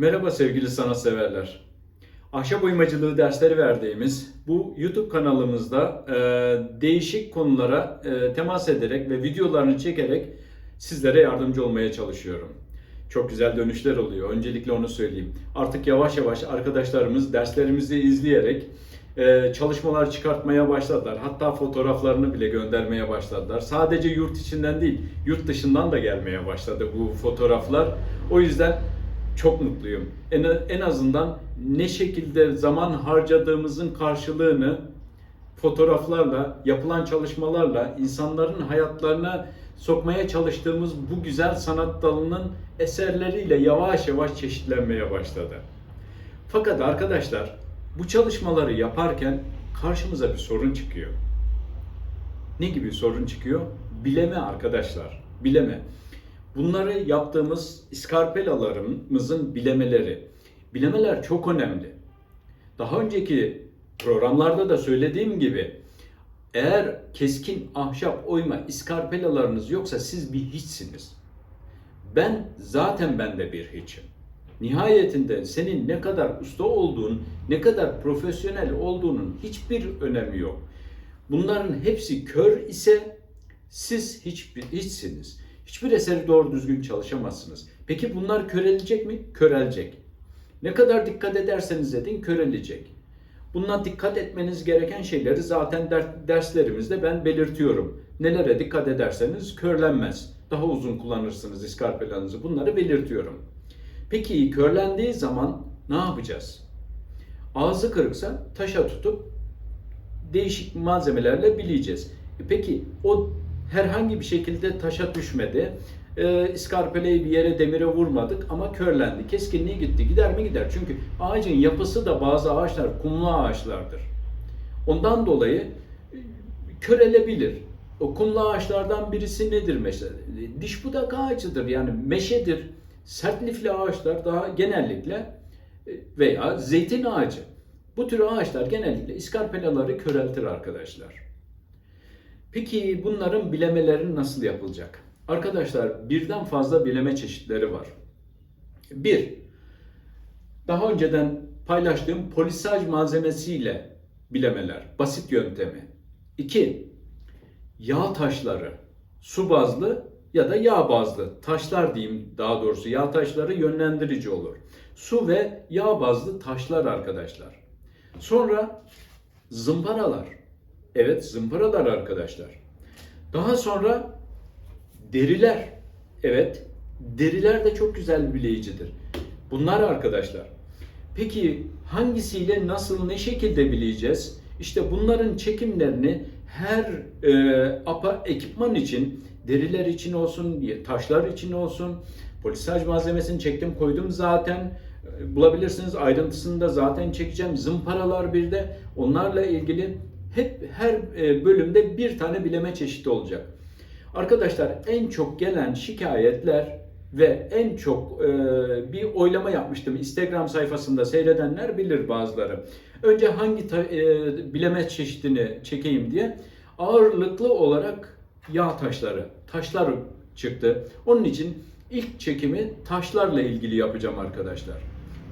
Merhaba sevgili sanatseverler. Ahşap oymacılığı dersleri verdiğimiz bu YouTube kanalımızda e, değişik konulara e, temas ederek ve videolarını çekerek sizlere yardımcı olmaya çalışıyorum. Çok güzel dönüşler oluyor. Öncelikle onu söyleyeyim. Artık yavaş yavaş arkadaşlarımız derslerimizi izleyerek e, çalışmalar çıkartmaya başladılar. Hatta fotoğraflarını bile göndermeye başladılar. Sadece yurt içinden değil, yurt dışından da gelmeye başladı bu fotoğraflar. O yüzden çok mutluyum. En, en azından ne şekilde zaman harcadığımızın karşılığını fotoğraflarla, yapılan çalışmalarla insanların hayatlarına sokmaya çalıştığımız bu güzel sanat dalının eserleriyle yavaş yavaş çeşitlenmeye başladı. Fakat arkadaşlar bu çalışmaları yaparken karşımıza bir sorun çıkıyor. Ne gibi sorun çıkıyor? Bileme arkadaşlar, bileme. Bunları yaptığımız iskarpelalarımızın bilemeleri. Bilemeler çok önemli. Daha önceki programlarda da söylediğim gibi eğer keskin ahşap oyma iskarpelalarınız yoksa siz bir hiçsiniz. Ben zaten ben de bir hiçim. Nihayetinde senin ne kadar usta olduğun, ne kadar profesyonel olduğunun hiçbir önemi yok. Bunların hepsi kör ise siz hiçbir hiçsiniz. Hiçbir eseri doğru düzgün çalışamazsınız. Peki bunlar körelecek mi? Körelecek. Ne kadar dikkat ederseniz edin körelecek. Buna dikkat etmeniz gereken şeyleri zaten der- derslerimizde ben belirtiyorum. Nelere dikkat ederseniz körlenmez. Daha uzun kullanırsınız iskarpelanızı. Bunları belirtiyorum. Peki körlendiği zaman ne yapacağız? Ağzı kırıksa taşa tutup değişik malzemelerle bileyeceğiz. E Peki o herhangi bir şekilde taşa düşmedi. E, iskarpeleyi bir yere demire vurmadık ama körlendi. Keskinliği gitti. Gider mi gider? Çünkü ağacın yapısı da bazı ağaçlar kumlu ağaçlardır. Ondan dolayı e, körelebilir. O kumlu ağaçlardan birisi nedir mesela? Diş budak ağacıdır yani meşedir. Sert lifli ağaçlar daha genellikle e, veya zeytin ağacı. Bu tür ağaçlar genellikle iskarpelaları köreltir arkadaşlar. Peki bunların bilemeleri nasıl yapılacak? Arkadaşlar birden fazla bileme çeşitleri var. Bir, daha önceden paylaştığım polisaj malzemesiyle bilemeler, basit yöntemi. İki, yağ taşları, su bazlı ya da yağ bazlı taşlar diyeyim daha doğrusu yağ taşları yönlendirici olur. Su ve yağ bazlı taşlar arkadaşlar. Sonra zımparalar. Evet zımparalar arkadaşlar. Daha sonra deriler. Evet deriler de çok güzel bileyicidir. Bunlar arkadaşlar. Peki hangisiyle nasıl ne şekilde bileyeceğiz? İşte bunların çekimlerini her e, apa ekipman için deriler için olsun, taşlar için olsun, polisaj malzemesini çektim koydum zaten. E, Bulabilirsiniz ayrıntısını da zaten çekeceğim. Zımparalar bir de onlarla ilgili hep her e, bölümde bir tane bileme çeşidi olacak. Arkadaşlar en çok gelen şikayetler ve en çok e, bir oylama yapmıştım. Instagram sayfasında seyredenler bilir bazıları. Önce hangi ta, e, bileme çeşidini çekeyim diye ağırlıklı olarak yağ taşları, taşlar çıktı. Onun için ilk çekimi taşlarla ilgili yapacağım arkadaşlar.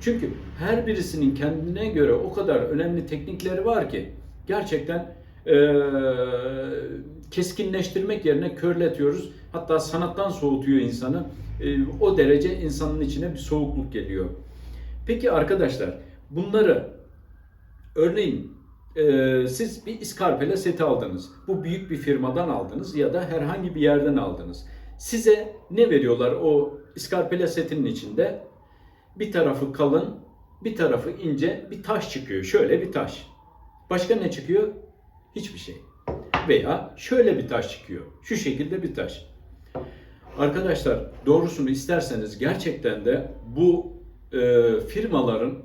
Çünkü her birisinin kendine göre o kadar önemli teknikleri var ki gerçekten eee, keskinleştirmek yerine körletiyoruz. Hatta sanattan soğutuyor insanı. Eee, o derece insanın içine bir soğukluk geliyor. Peki arkadaşlar bunları örneğin eee, siz bir iskarpele seti aldınız. Bu büyük bir firmadan aldınız ya da herhangi bir yerden aldınız. Size ne veriyorlar o iskarpele setinin içinde? Bir tarafı kalın, bir tarafı ince bir taş çıkıyor. Şöyle bir taş. Başka ne çıkıyor? Hiçbir şey. Veya şöyle bir taş çıkıyor. Şu şekilde bir taş. Arkadaşlar doğrusunu isterseniz gerçekten de bu e, firmaların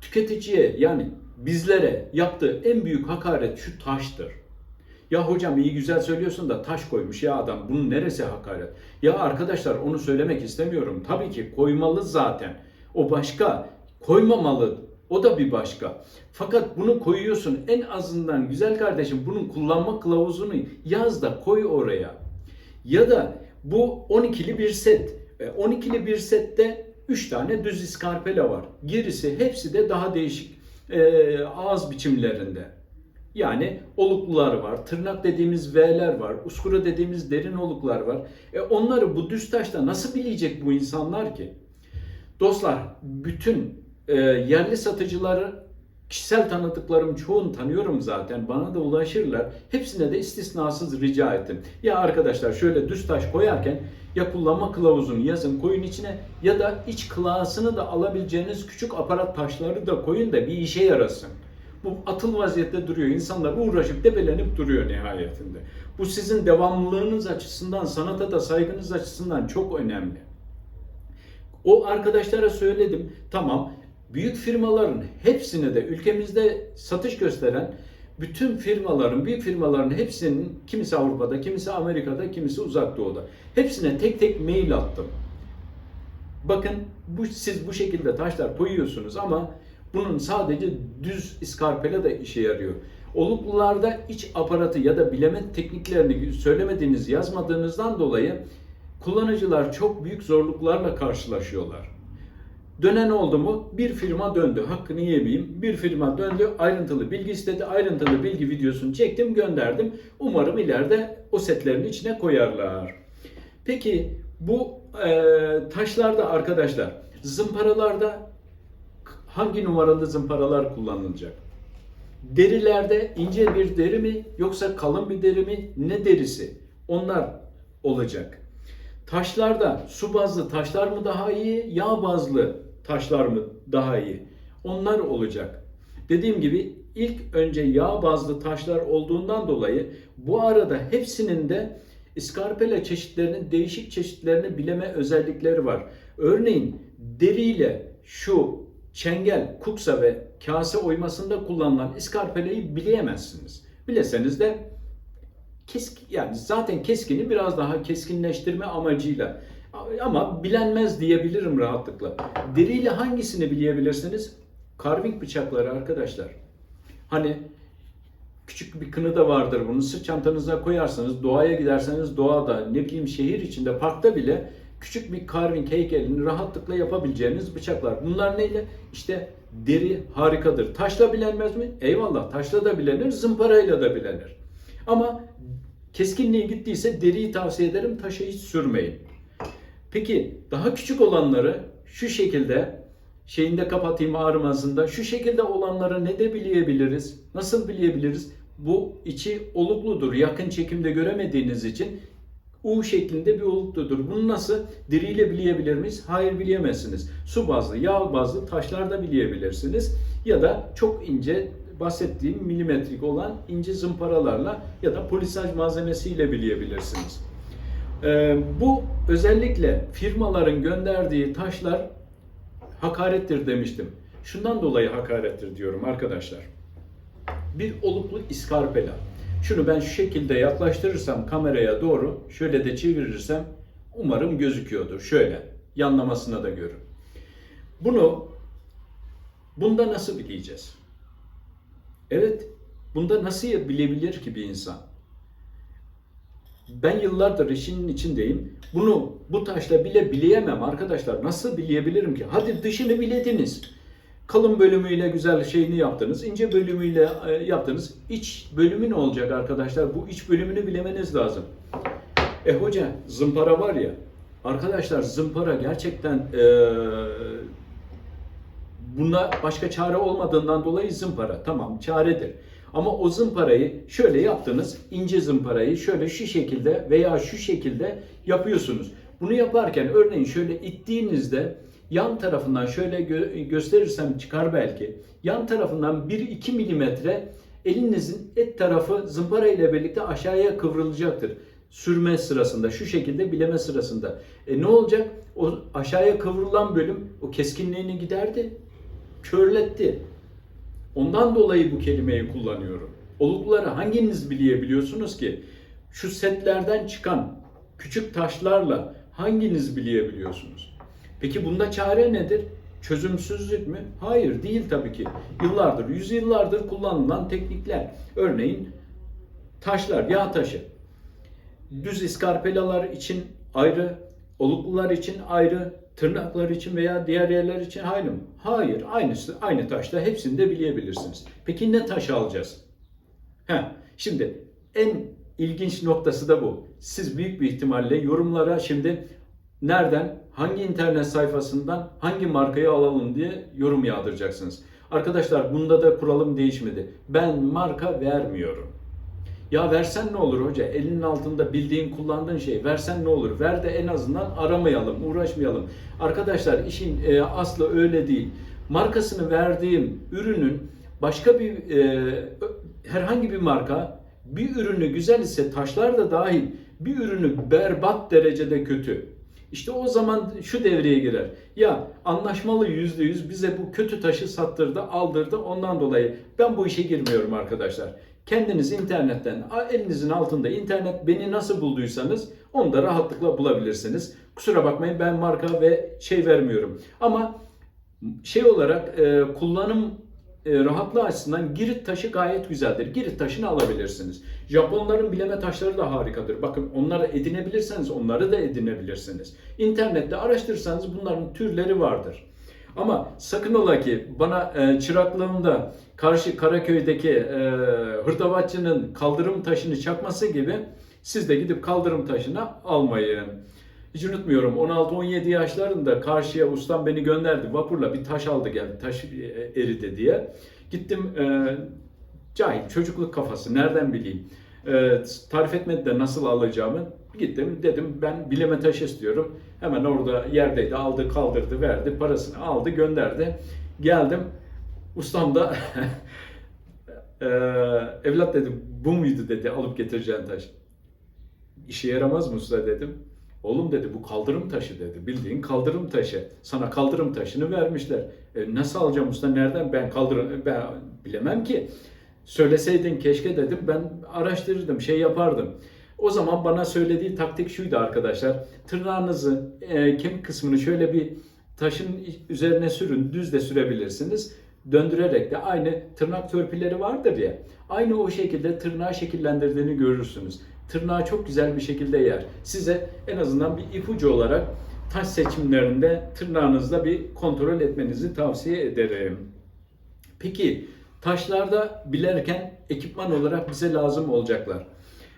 tüketiciye yani bizlere yaptığı en büyük hakaret şu taştır. Ya hocam iyi güzel söylüyorsun da taş koymuş ya adam. Bunun neresi hakaret? Ya arkadaşlar onu söylemek istemiyorum. Tabii ki koymalı zaten. O başka. Koymamalı. O da bir başka. Fakat bunu koyuyorsun. En azından güzel kardeşim bunun kullanma kılavuzunu yaz da koy oraya. Ya da bu 12'li bir set. E, 12'li bir sette 3 tane düz iskarpela var. Gerisi hepsi de daha değişik e, ağız biçimlerinde. Yani oluklular var, tırnak dediğimiz V'ler var, uskura dediğimiz derin oluklar var. E onları bu düz taşta nasıl bilecek bu insanlar ki? Dostlar, bütün e, yerli satıcıları kişisel tanıdıklarım çoğunu tanıyorum zaten. Bana da ulaşırlar. Hepsine de istisnasız rica ettim. Ya arkadaşlar şöyle düz taş koyarken ya kullanma kılavuzunu yazın koyun içine ya da iç kılasını da alabileceğiniz küçük aparat taşları da koyun da bir işe yarasın. Bu atıl vaziyette duruyor. İnsanlar uğraşıp debelenip duruyor nihayetinde. Bu sizin devamlılığınız açısından, sanata da saygınız açısından çok önemli. O arkadaşlara söyledim. Tamam. Büyük firmaların hepsine de ülkemizde satış gösteren bütün firmaların, büyük firmaların hepsinin kimisi Avrupa'da, kimisi Amerika'da, kimisi Uzak Doğu'da. Hepsine tek tek mail attım. Bakın bu siz bu şekilde taşlar koyuyorsunuz ama bunun sadece düz iskarpela da işe yarıyor. Oluklularda iç aparatı ya da bileme tekniklerini söylemediğiniz, yazmadığınızdan dolayı kullanıcılar çok büyük zorluklarla karşılaşıyorlar. Dönen oldu mu? Bir firma döndü. Hakkını yemeyeyim. Bir firma döndü. Ayrıntılı bilgi istedi. Ayrıntılı bilgi videosunu çektim, gönderdim. Umarım ileride o setlerin içine koyarlar. Peki bu e, taşlarda arkadaşlar, zımparalarda hangi numaralı zımparalar kullanılacak? Derilerde ince bir deri mi yoksa kalın bir deri mi? Ne derisi? Onlar olacak. Taşlarda su bazlı taşlar mı daha iyi, yağ bazlı taşlar mı daha iyi? Onlar olacak. Dediğim gibi ilk önce yağ bazlı taşlar olduğundan dolayı bu arada hepsinin de iskarpela çeşitlerinin değişik çeşitlerini bileme özellikleri var. Örneğin deriyle şu çengel, kuksa ve kase oymasında kullanılan iskarpelayı bileyemezsiniz. Bileseniz de kesk yani zaten keskini biraz daha keskinleştirme amacıyla ama bilenmez diyebilirim rahatlıkla. Deriyle hangisini bilebilirsiniz? Carving bıçakları arkadaşlar. Hani küçük bir kını da vardır bunu. Sırt çantanıza koyarsanız, doğaya giderseniz doğada, ne bileyim şehir içinde, parkta bile küçük bir carving heykelini rahatlıkla yapabileceğiniz bıçaklar. Bunlar neyle? İşte deri harikadır. Taşla bilenmez mi? Eyvallah taşla da bilenir, zımparayla da bilenir. Ama keskinliği gittiyse deriyi tavsiye ederim, taşı hiç sürmeyin. Peki daha küçük olanları şu şekilde şeyinde kapatayım ağrımasında şu şekilde olanları ne de bileyebiliriz? Nasıl bileyebiliriz? Bu içi olukludur. Yakın çekimde göremediğiniz için U şeklinde bir olukludur. Bunu nasıl deriyle bileyebilir miyiz? Hayır bileyemezsiniz. Su bazlı, yağ bazlı taşlarda bileyebilirsiniz. Ya da çok ince bahsettiğim milimetrik olan ince zımparalarla ya da polisaj malzemesiyle bileyebilirsiniz. Ee, bu özellikle firmaların gönderdiği taşlar hakarettir demiştim. Şundan dolayı hakarettir diyorum arkadaşlar. Bir oluklu iskarpela. Şunu ben şu şekilde yaklaştırırsam kameraya doğru, şöyle de çevirirsem umarım gözüküyordur. Şöyle, yanlamasına da görün. Bunu bunda nasıl bileceğiz? Evet, bunda nasıl bilebilir ki bir insan? Ben yıllardır işinin içindeyim. Bunu bu taşla bile bileyemem arkadaşlar. Nasıl bilebilirim ki? Hadi dışını bilediniz. Kalın bölümüyle güzel şeyini yaptınız. ince bölümüyle e, yaptınız. İç bölümü ne olacak arkadaşlar? Bu iç bölümünü bilemeniz lazım. E hoca zımpara var ya. Arkadaşlar zımpara gerçekten e, buna başka çare olmadığından dolayı zımpara. Tamam çaredir. Ama o zımparayı şöyle yaptınız, ince zımparayı şöyle şu şekilde veya şu şekilde yapıyorsunuz. Bunu yaparken örneğin şöyle ittiğinizde yan tarafından şöyle gö- gösterirsem çıkar belki. Yan tarafından 1-2 milimetre elinizin et tarafı zımpara ile birlikte aşağıya kıvrılacaktır. Sürme sırasında, şu şekilde bileme sırasında. E ne olacak? O aşağıya kıvrılan bölüm o keskinliğini giderdi, körletti. Ondan dolayı bu kelimeyi kullanıyorum. Olukları hanginiz bilebiliyorsunuz ki? Şu setlerden çıkan küçük taşlarla hanginiz bilebiliyorsunuz? Peki bunda çare nedir? Çözümsüzlük mü? Hayır değil tabii ki. Yıllardır, yüzyıllardır kullanılan teknikler. Örneğin taşlar, yağ taşı. Düz iskarpelalar için ayrı, oluklular için ayrı, tırnaklar için veya diğer yerler için aynı mı? Hayır, aynısı, aynı taşta hepsini de bilebilirsiniz. Peki ne taş alacağız? Heh, şimdi en ilginç noktası da bu. Siz büyük bir ihtimalle yorumlara şimdi nereden, hangi internet sayfasından hangi markayı alalım diye yorum yağdıracaksınız. Arkadaşlar bunda da kuralım değişmedi. Ben marka vermiyorum. Ya versen ne olur hoca? Elinin altında bildiğin, kullandığın şey. Versen ne olur? Ver de en azından aramayalım, uğraşmayalım. Arkadaşlar işin e, aslı öyle değil. Markasını verdiğim ürünün başka bir e, herhangi bir marka bir ürünü güzel ise taşlar da dahil bir ürünü berbat derecede kötü. İşte o zaman şu devreye girer. Ya anlaşmalı yüzde yüz bize bu kötü taşı sattırdı, aldırdı. Ondan dolayı ben bu işe girmiyorum arkadaşlar. Kendiniz internetten, elinizin altında internet beni nasıl bulduysanız onu da rahatlıkla bulabilirsiniz. Kusura bakmayın ben marka ve şey vermiyorum. Ama şey olarak e, kullanım e, rahatlığı açısından Girit taşı gayet güzeldir. Girit taşını alabilirsiniz. Japonların bileme taşları da harikadır. Bakın onları edinebilirseniz onları da edinebilirsiniz. İnternette araştırırsanız bunların türleri vardır. Ama sakın ola ki bana e, çıraklığımda karşı Karaköy'deki e, hırdavatçının kaldırım taşını çakması gibi siz de gidip kaldırım taşını almayın. Hiç unutmuyorum 16-17 yaşlarında karşıya ustam beni gönderdi vapurla bir taş aldı geldi taş e, eridi diye. Gittim e, cahil çocukluk kafası nereden bileyim. E, tarif etmedi de nasıl alacağımı. Gittim dedim ben bileme taş istiyorum. Hemen orada yerdeydi aldı kaldırdı verdi parasını aldı gönderdi. Geldim ustam da e, evlat dedi bu muydu dedi alıp getireceğin taş. İşe yaramaz mı usta dedim. Oğlum dedi bu kaldırım taşı dedi. Bildiğin kaldırım taşı. Sana kaldırım taşını vermişler. E, nasıl alacağım usta? Nereden? Ben kaldırım ben bilemem ki. Söyleseydin keşke dedim. Ben araştırırdım, şey yapardım. O zaman bana söylediği taktik şuydu arkadaşlar. Tırnağınızı, e, kemik kısmını şöyle bir taşın üzerine sürün. Düz de sürebilirsiniz. Döndürerek de aynı tırnak törpüleri vardır ya. Aynı o şekilde tırnağı şekillendirdiğini görürsünüz. Tırnağı çok güzel bir şekilde yer. Size en azından bir ipucu olarak taş seçimlerinde tırnağınızla bir kontrol etmenizi tavsiye ederim. Peki taşlarda bilerken ekipman olarak bize lazım olacaklar.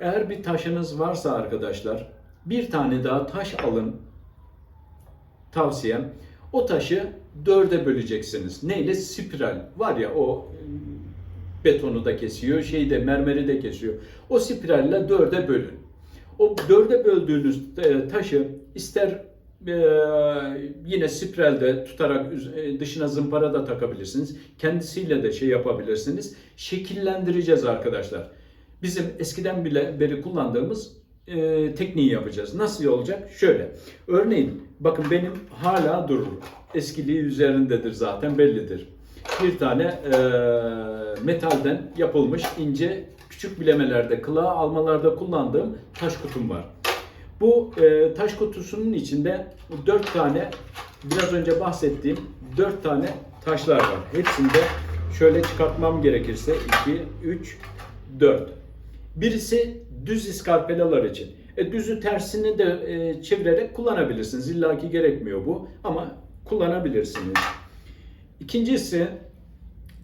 Eğer bir taşınız varsa arkadaşlar bir tane daha taş alın. Tavsiyem o taşı dörde böleceksiniz. Neyle? Spiral. Var ya o betonu da kesiyor, şeyi de mermeri de kesiyor. O spiralle dörde bölün. O dörde böldüğünüz e, taşı ister e, yine spiralde tutarak e, dışına zımpara da takabilirsiniz. Kendisiyle de şey yapabilirsiniz. Şekillendireceğiz arkadaşlar. Bizim eskiden bile beri kullandığımız e, tekniği yapacağız. Nasıl olacak? Şöyle. Örneğin bakın benim hala durur. Eskiliği üzerindedir zaten bellidir. Bir tane e, metalden yapılmış ince küçük bilemelerde, kılığa almalarda kullandığım taş kutum var. Bu e, taş kutusunun içinde dört tane biraz önce bahsettiğim dört tane taşlar var. Hepsinde şöyle çıkartmam gerekirse 2, 3, 4. Birisi düz iskarpelalar için. E, düzü tersini de e, çevirerek kullanabilirsiniz. İlla ki gerekmiyor bu ama kullanabilirsiniz. İkincisi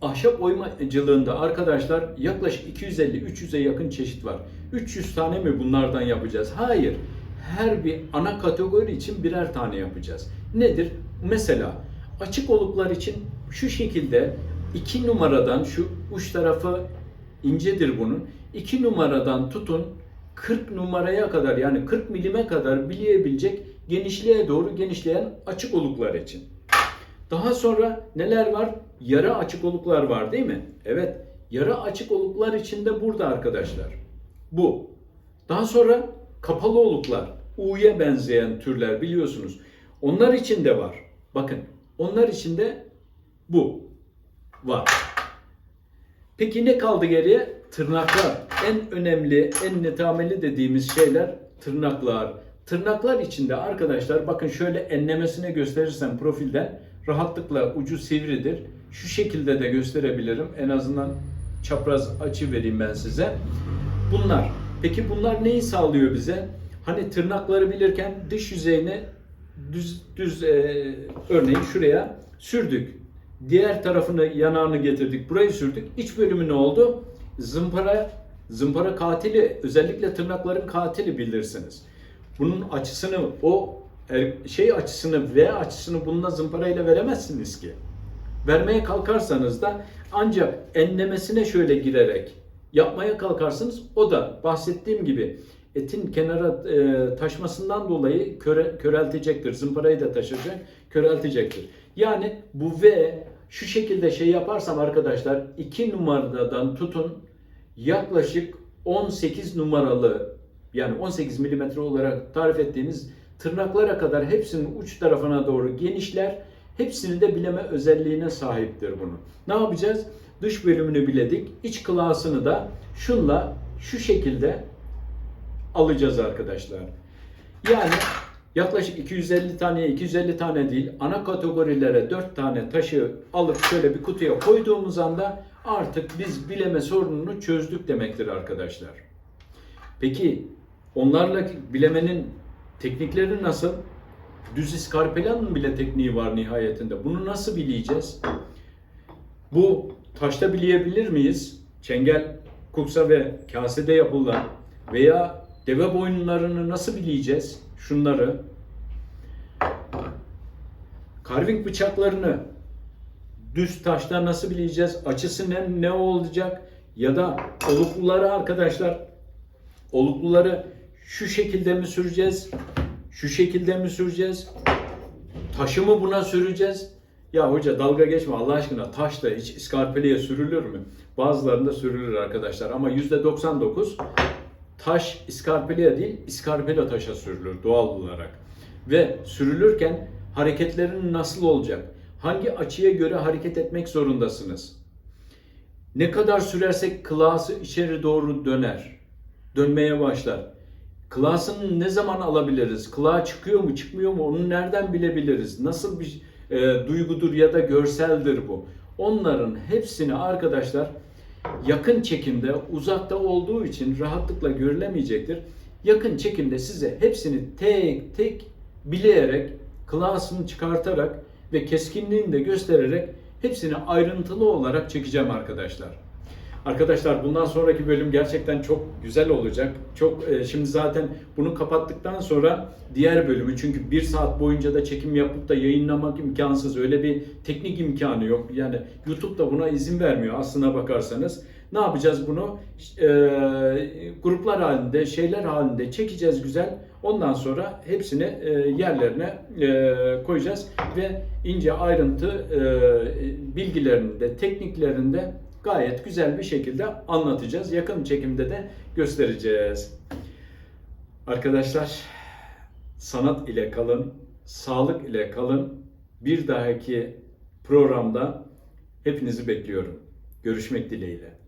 ahşap oymacılığında arkadaşlar yaklaşık 250-300'e yakın çeşit var. 300 tane mi bunlardan yapacağız? Hayır. Her bir ana kategori için birer tane yapacağız. Nedir? Mesela açık oluklar için şu şekilde 2 numaradan şu uç tarafı incedir bunun. 2 numaradan tutun 40 numaraya kadar yani 40 milime kadar bileyebilecek genişliğe doğru genişleyen açık oluklar için. Daha sonra neler var? Yara açık oluklar var değil mi? Evet. Yara açık oluklar içinde burada arkadaşlar. Bu. Daha sonra kapalı oluklar. U'ya benzeyen türler biliyorsunuz. Onlar için de var. Bakın. Onlar için de bu var. Peki ne kaldı geriye? Tırnaklar. En önemli, en netameli dediğimiz şeyler tırnaklar. Tırnaklar içinde arkadaşlar bakın şöyle enlemesine gösterirsem profilden rahatlıkla ucu sivridir. Şu şekilde de gösterebilirim. En azından çapraz açı vereyim ben size. Bunlar. Peki bunlar neyi sağlıyor bize? Hani tırnakları bilirken dış yüzeyini düz düz e, örneğin şuraya sürdük. Diğer tarafını yanağını getirdik. Burayı sürdük. İç bölümü ne oldu? Zımpara zımpara katili özellikle tırnakların katili bilirsiniz. Bunun açısını o er- şey açısını V açısını bununla zımparayla veremezsiniz ki. Vermeye kalkarsanız da ancak enlemesine şöyle girerek yapmaya kalkarsınız. O da bahsettiğim gibi etin kenara e, taşmasından dolayı köre, köreltecektir. Zımparayı da taşıracak, köreltecektir. Yani bu V şu şekilde şey yaparsam arkadaşlar 2 numaradan tutun yaklaşık 18 numaralı yani 18 milimetre olarak tarif ettiğimiz tırnaklara kadar hepsinin uç tarafına doğru genişler. Hepsini de bileme özelliğine sahiptir bunu. Ne yapacağız? Dış bölümünü biledik. İç klasını da şunla şu şekilde alacağız arkadaşlar. Yani yaklaşık 250 taneye 250 tane değil ana kategorilere 4 tane taşı alıp şöyle bir kutuya koyduğumuz anda artık biz bileme sorununu çözdük demektir arkadaşlar. Peki onlarla bilemenin teknikleri nasıl? Düz iskarpelanın bile tekniği var nihayetinde. Bunu nasıl bileceğiz? Bu taşta bileyebilir miyiz? Çengel, kuksa ve kasede yapılan veya deve boyunlarını nasıl bileceğiz? Şunları. Carving bıçaklarını düz taşta nasıl bileceğiz? Açısı ne, ne olacak? Ya da olukluları arkadaşlar olukluları şu şekilde mi süreceğiz? Şu şekilde mi süreceğiz? Taşı mı buna süreceğiz? Ya hoca dalga geçme Allah aşkına taş da hiç iskarpeliye sürülür mü? Bazılarında sürülür arkadaşlar ama %99 taş iskarpeliye değil iskarpela taşa sürülür doğal olarak. Ve sürülürken hareketlerin nasıl olacak? Hangi açıya göre hareket etmek zorundasınız? Ne kadar sürersek klası içeri doğru döner. Dönmeye başlar. Klasını ne zaman alabiliriz? Kulağa çıkıyor mu çıkmıyor mu onu nereden bilebiliriz? Nasıl bir e, duygudur ya da görseldir bu? Onların hepsini arkadaşlar yakın çekimde uzakta olduğu için rahatlıkla görülemeyecektir. Yakın çekimde size hepsini tek tek bileyerek, klasını çıkartarak ve keskinliğini de göstererek hepsini ayrıntılı olarak çekeceğim arkadaşlar. Arkadaşlar bundan sonraki bölüm gerçekten çok güzel olacak. Çok e, şimdi zaten bunu kapattıktan sonra diğer bölümü çünkü bir saat boyunca da çekim yapıp da yayınlamak imkansız. Öyle bir teknik imkanı yok. Yani YouTube da buna izin vermiyor aslına bakarsanız. Ne yapacağız bunu? E, gruplar halinde, şeyler halinde çekeceğiz güzel. Ondan sonra hepsini e, yerlerine e, koyacağız ve ince ayrıntı e, bilgilerini de tekniklerini de gayet güzel bir şekilde anlatacağız. Yakın çekimde de göstereceğiz. Arkadaşlar sanat ile kalın, sağlık ile kalın. Bir dahaki programda hepinizi bekliyorum. Görüşmek dileğiyle.